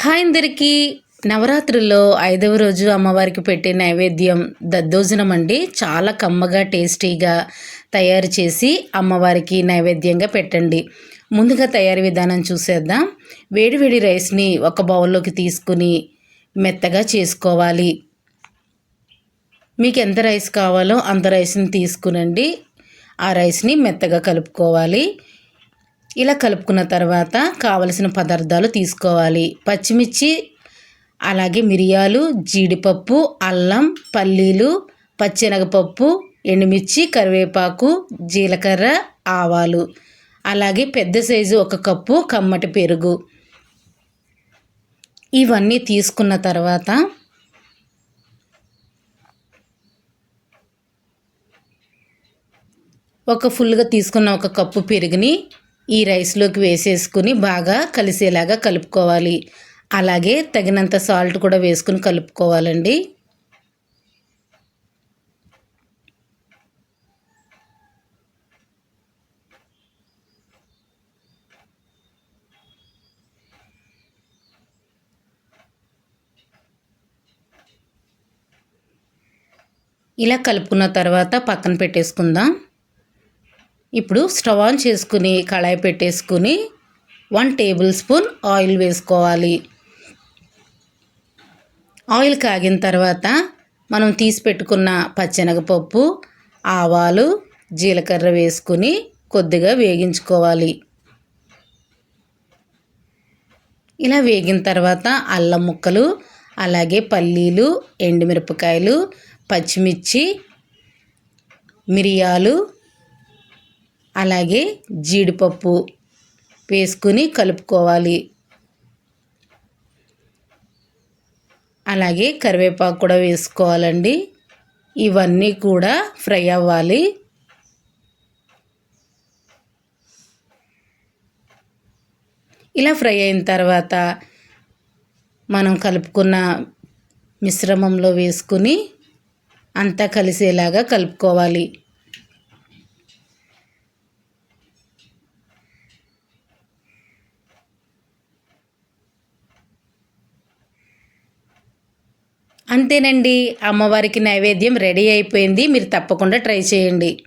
Hi అందరికీ. నవరాత్రుల్లో ఐదవ రోజు అమ్మవారికి పెట్టే నైవేద్యం దద్దోజనం అండి. చాలా కమ్మగా టేస్టీగా తయారు చేసి అమ్మవారికి నైవేద్యంగా పెట్టండి. ముందుగా తయారీ విధానం చూసేద్దాం. వేడివేడి రైస్ని ఒక బౌల్లోకి తీసుకుని మెత్తగా చేసుకోవాలి. మీకు ఎంత రైస్ కావాలో అంత రైస్ని తీసుకునండి. ఆ రైస్ని మెత్తగా కలుపుకోవాలి. ఇలా కలుపుకున్న తర్వాత కావలసిన పదార్థాలు తీసుకోవాలి. పచ్చిమిర్చి అలాగే మిరియాలు జీడిపప్పు అల్లం పల్లీలు పచ్చెనగపప్పు ఎండుమిర్చి కరివేపాకు జీలకర్ర ఆవాలు అలాగే పెద్ద సైజు ఒక కప్పు కమ్మటి పెరుగు. ఇవన్నీ తీసుకున్న తర్వాత ఒక ఫుల్గా తీసుకున్న ఒక కప్పు పెరుగుని ఈ రైస్లోకి వేసేసుకుని బాగా కలిసేలాగా కలుపుకోవాలి. అలాగే తగినంత సాల్ట్ కూడా వేసుకుని కలుపుకోవాలండి. ఇలా కలుపుకున్న తర్వాత పక్కన పెట్టేసుకుందాం. ఇప్పుడు స్టవ్ ఆన్ చేసుకుని కళాయి పెట్టేసుకుని వన్ టేబుల్ స్పూన్ ఆయిల్ వేసుకోవాలి. ఆయిల్ కాగిన తర్వాత మనం తీసి పెట్టుకున్న పచ్చెనగపప్పు ఆవాలు జీలకర్ర వేసుకుని కొద్దిగా వేగించుకోవాలి. ఇలా వేగిన తర్వాత అల్లం ముక్కలు అలాగే పల్లీలు ఎండుమిరపకాయలు పచ్చిమిర్చి మిరియాలు అలాగే జీడిపప్పు వేసుకుని కలుపుకోవాలి. అలాగే కరివేపాకు కూడా వేసుకోవాలండి. ఇవన్నీ కూడా ఫ్రై అవ్వాలి. ఇలా ఫ్రై అయిన తర్వాత మనం కలుపుకున్న మిశ్రమంలో వేసుకుని అంతా కలిసేలాగా కలుపుకోవాలి. అంతేనండి. అమ్మవారికి నైవేద్యం రెడీ అయిపోయింది. మీరు తప్పకుండా ట్రై చేయండి.